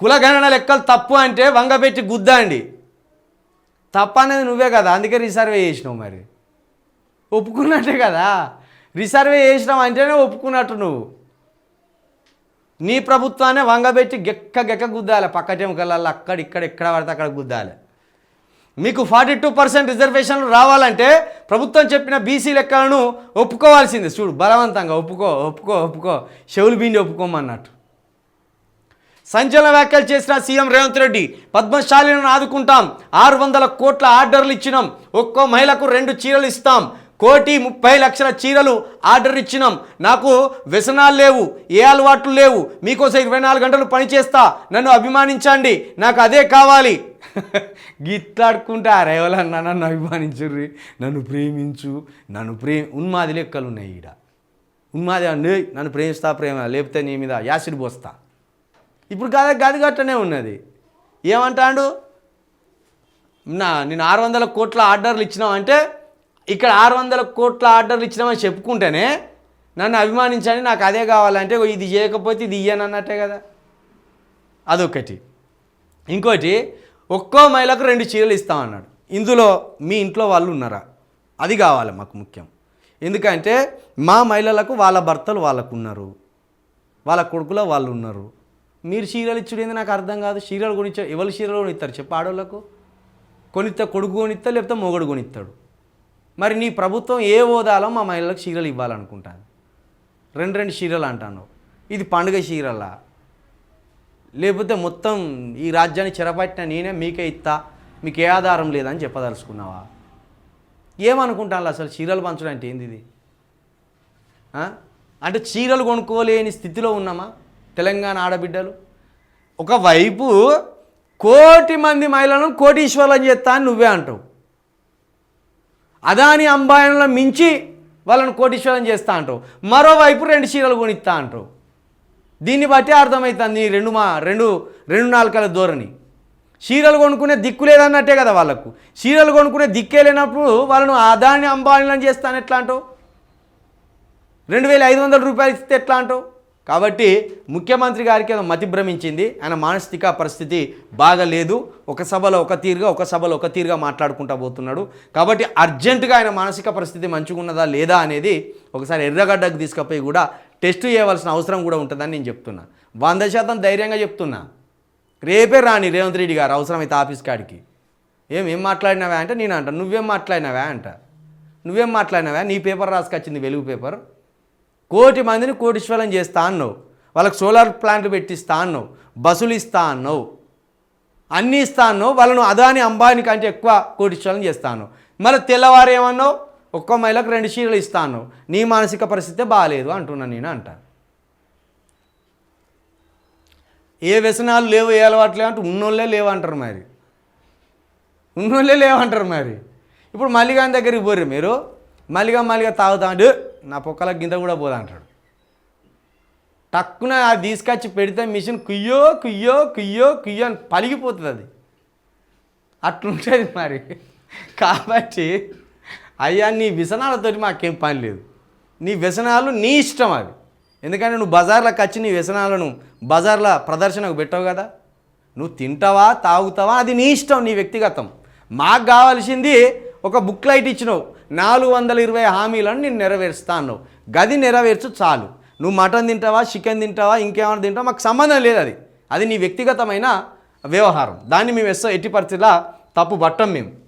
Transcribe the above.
కులగణన లెక్కలు తప్పు అంటే వంగబెట్టి గుద్దండి తప్ప అనేది నువ్వే కదా అందుకే రిసర్వే చేసినావు మరి. ఒప్పుకున్నట్టే కదా. రిసర్వే చేసినావు అంటేనే ఒప్పుకున్నట్టు నువ్వు. నీ ప్రభుత్వాన్ని వంగబెట్టి గెక్క గెక్క గుద్దాలి పక్క టెంకలలో అక్కడ ఇక్కడ ఎక్కడ పడితే అక్కడ గుద్దాలి. మీకు ఫార్టీ టూ పర్సెంట్ రిజర్వేషన్లు రావాలంటే ప్రభుత్వం చెప్పిన బీసీ లెక్కలను ఒప్పుకోవాల్సిందే. చూడు బలవంతంగా ఒప్పుకో ఒప్పుకో ఒప్పుకో. చెవులు బిండి ఒప్పుకోమన్నట్టు. సంచలన వ్యాఖ్యలు చేసిన సీఎం రేవంత్ రెడ్డి పద్మశాలిని ఆదుకుంటాం ఆరు వందల కోట్ల ఆర్డర్లు ఇచ్చినాం ఒక్కో మహిళకు రెండు చీరలు ఇస్తాం కోటి ముప్పై లక్షల చీరలు ఆర్డర్ ఇచ్చినాం. నాకు వ్యసనాలు లేవు ఏ అలవాట్లు లేవు మీకోసం ఇరవై నాలుగు గంటలు పనిచేస్తా నన్ను అభిమానించండి నాకు అదే కావాలి. గిట్లాడుకుంటే ఆ రేవలన్న నన్ను అభిమానించుర్రి నన్ను ప్రేమించు నన్ను ప్రేమ ఉన్మాది లెక్కలు ఉన్నాయి ఈడ. ఉన్మాది నన్ను ప్రేమిస్తా ప్రేమ లేకపోతే నీ మీద యాసిడ్ పోస్తా. ఇప్పుడు గది గది గట్టనే ఉన్నది. ఏమంటాడు? నా నేను ఆరు వందల కోట్ల ఆర్డర్లు ఇచ్చినామంటే ఇక్కడ ఆరు వందల కోట్ల ఆర్డర్లు ఇచ్చినామని చెప్పుకుంటేనే నన్ను అభిమానించండి నాకు అదే కావాలంటే ఓ ఇది చేయకపోతే ఇది ఇయ్యను అన్నట్టే కదా. అదొకటి. ఇంకోటి ఒక్కో మహిళకు రెండు చీరలు ఇస్తామన్నాడు ఇందులో మీ ఇంట్లో వాళ్ళు ఉన్నారా? అది కావాలి మాకు ముఖ్యం. ఎందుకంటే మా మహిళలకు వాళ్ళ భర్తలు వాళ్ళకు ఉన్నారు. వాళ్ళ కొడుకులో వాళ్ళు ఉన్నారు. మీరు చీరలు ఇచ్చుడేంది నాకు అర్థం కాదు. చీరలు కొనిచ్చా ఎవరు చీరలు కొనిస్తారు చెప్పు ఆడవాళ్ళకు కొనిస్తా కొడుకు కొనిస్తా లేకపోతే మొగడు కొనిస్తాడు మరి నీ ప్రభుత్వం ఏ హోదాలో మా మహిళలకు చీరలు ఇవ్వాలనుకుంటాను రెండు రెండు చీరలు అంటాను. ఇది పండుగ చీరలా? లేకపోతే మొత్తం ఈ రాజ్యాన్ని చెరపట్టిన నేనే మీకే ఇస్తా మీకు ఏ ఆధారం లేదని చెప్పదలుచుకున్నావా? ఏమనుకుంటాను అసలు చీరలు పంచడం అంటే ఏంది ఇది? అంటే చీరలు కొనుక్కోలేని స్థితిలో ఉన్నామా? తెలంగాణ ఆడబిడ్డలు. ఒకవైపు కోటి మంది మహిళలను కోటీశ్వరులను చేస్తా అని నువ్వే అంటావు. అదాని అంబాయిలను మించి వాళ్ళని కోటీశ్వరం చేస్తా అంటావు. మరోవైపు రెండు చీరలు కొనిస్తా అంటావు. దీన్ని బట్టి అర్థమవుతుంది రెండు మా రెండు రెండు నాలుకల ధోరణి. చీరలు కొనుక్కునే దిక్కు లేదన్నట్టే కదా వాళ్ళకు. చీరలు కొనుక్కునే దిక్కే లేనప్పుడు వాళ్ళను అదాని అంబాయిలను చేస్తాను ఎట్లా అంటావు? రెండు వేల ఐదు వందల రూపాయలు ఇస్తే ఎట్లా అంటావు? కాబట్టి ముఖ్యమంత్రి గారికి మతి భ్రమించింది. ఆయన మానసిక పరిస్థితి బాగలేదు. ఒక సభలో ఒక తీరుగా ఒక సభలో ఒక తీరుగా మాట్లాడుకుంటా పోతున్నాడు. కాబట్టి అర్జెంటుగా ఆయన మానసిక పరిస్థితి మంచిగా ఉన్నదా లేదా అనేది ఒకసారి ఎర్రగడ్డకు తీసుకుపోయి కూడా టెస్ట్ చేయవలసిన అవసరం కూడా ఉంటుందని నేను చెప్తున్నా. వంద శాతం ధైర్యంగా చెప్తున్నా. రేపే రాని రేవంత్ రెడ్డి గారు అవసరమైతే ఆఫీస్ కాడికి. ఏం ఏం మాట్లాడినావా అంటే నేను అంట. నువ్వేం మాట్లాడినావా అంట. నువ్వేం మాట్లాడినావా? నీ పేపర్ రాసుకొచ్చింది వెలుగు పేపర్. కోటి మందిని కోటీశ్వరం చేస్తా అన్నావు. వాళ్ళకి సోలార్ ప్లాంట్లు పెట్టిస్తా అన్నావు. బస్సులు ఇస్తా అన్నావు. అన్నీ ఇస్తా అన్నావు. వాళ్ళను అదాని అంబానీ కంటే ఎక్కువ కోటీశ్వరం చేస్తాను మళ్ళీ తెల్లవారు ఏమన్నావు? ఒక్క మహిళకు రెండు చీరలు ఇస్తాను నీ మానసిక పరిస్థితి బాగాలేదు అంటున్నాను నేను అంట. ఏ వ్యసనాలు లేవు ఏ అలవాట్లు లేవు అంటే ఉన్నోళ్ళే లేవంటారు మరి. ఉన్నోళ్ళే లేవంటారు మరి. ఇప్పుడు మల్లిగాని దగ్గరికి పోర్రు మీరు. మల్లిగా మల్లిగా తాగుతాడు నా పొక్కల గింత కూడా పోదా అంటాడు. టక్కున అది తీసుకొచ్చి పెడితే మిషన్ కుయ్యో కుయ్యో కుయ్యో కుయ్యో అని పలిగిపోతుంది అది. అట్లుంటుంది మరి. కాబట్టి అయ్యా నీ వ్యసనాలతోటి మాకేం పని లేదు. నీ వ్యసనాలు నీ ఇష్టం అవి. ఎందుకంటే నువ్వు బజార్లోకి వచ్చి నీ వ్యసనాలను బజార్లో ప్రదర్శనకు పెట్టావు కదా. నువ్వు తింటావా తాగుతావా అది నీ ఇష్టం నీ వ్యక్తిగతం. మాకు కావాల్సింది ఒక బుక్ లైట్ ఇచ్చినావు. నాలుగు వందల ఇరవై హామీలను నేను నెరవేరుస్తా అన్నావు. గది నెరవేర్చు చాలు. నువ్వు మటన్ తింటావా చికెన్ తింటావా ఇంకేమైనా తింటావా? మాకు సంబంధం లేదు అది. అది నీ వ్యక్తిగతమైన వ్యవహారం. దాన్ని మేము ఎస్సో ఎట్టి పరిస్థితిలో తప్పు పట్టం మేము.